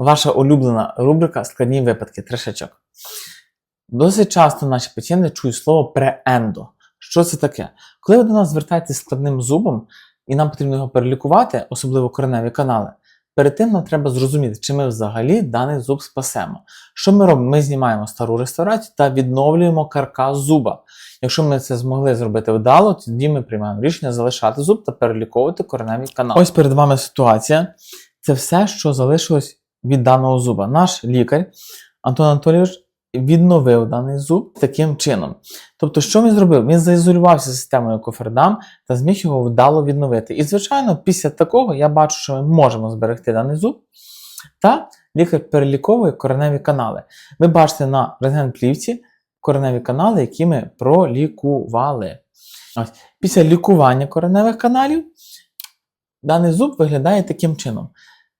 Ваша улюблена рубрика Складні випадки трешечок. Досить часто наші пацієнти чують слово преендо. Що це таке? Коли ви до нас звертаєтесь складним зубом, і нам потрібно його перелікувати, особливо кореневі канали, перед тим нам треба зрозуміти, чи ми взагалі даний зуб спасемо. Що ми робимо? Ми знімаємо стару реставрацію та відновлюємо каркас зуба. Якщо ми це змогли зробити вдало, тоді ми приймаємо рішення залишати зуб та переліковувати кореневі канали. Ось перед вами ситуація. Це все, що залишилось від даного зуба. Наш лікар Антон Анатолійович відновив даний зуб таким чином. Тобто, що він зробив? Він заізолювався системою кофердам та зміг його вдало відновити. І, звичайно, після такого я бачу, що ми можемо зберегти даний зуб. Та лікар переліковує кореневі канали. Ви бачите на рентген-плівці кореневі канали, які ми пролікували. Ось. Після лікування кореневих каналів даний зуб виглядає таким чином.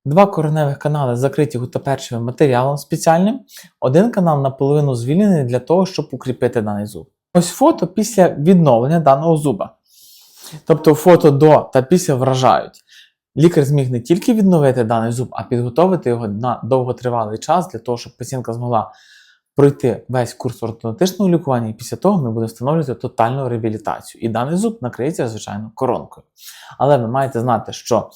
Два кореневих канали закриті гутоперчевим матеріалом спеціальним, один канал наполовину звільнений для того, щоб укріпити даний зуб. Ось фото після відновлення даного зуба. Тобто фото до та після вражають. Лікар зміг не тільки відновити даний зуб, а підготовити його на довготривалий час для того, щоб пацієнтка змогла пройти весь курс ортодонтичного лікування, і після того ми будемо встановлювати тотальну реабілітацію. І даний зуб накриється, звичайно, коронкою. Але ви маєте знати, що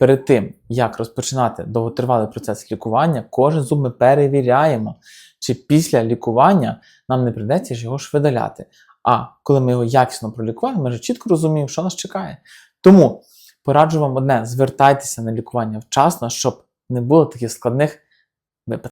перед тим, як розпочинати довготривалий процес лікування, кожен зуб ми перевіряємо, чи після лікування нам не прийдеться ж його ж видаляти. А коли ми його якісно пролікуємо, ми вже чітко розуміємо, що нас чекає. Тому пораджу вам одне: звертайтеся на лікування вчасно, щоб не було таких складних випадків.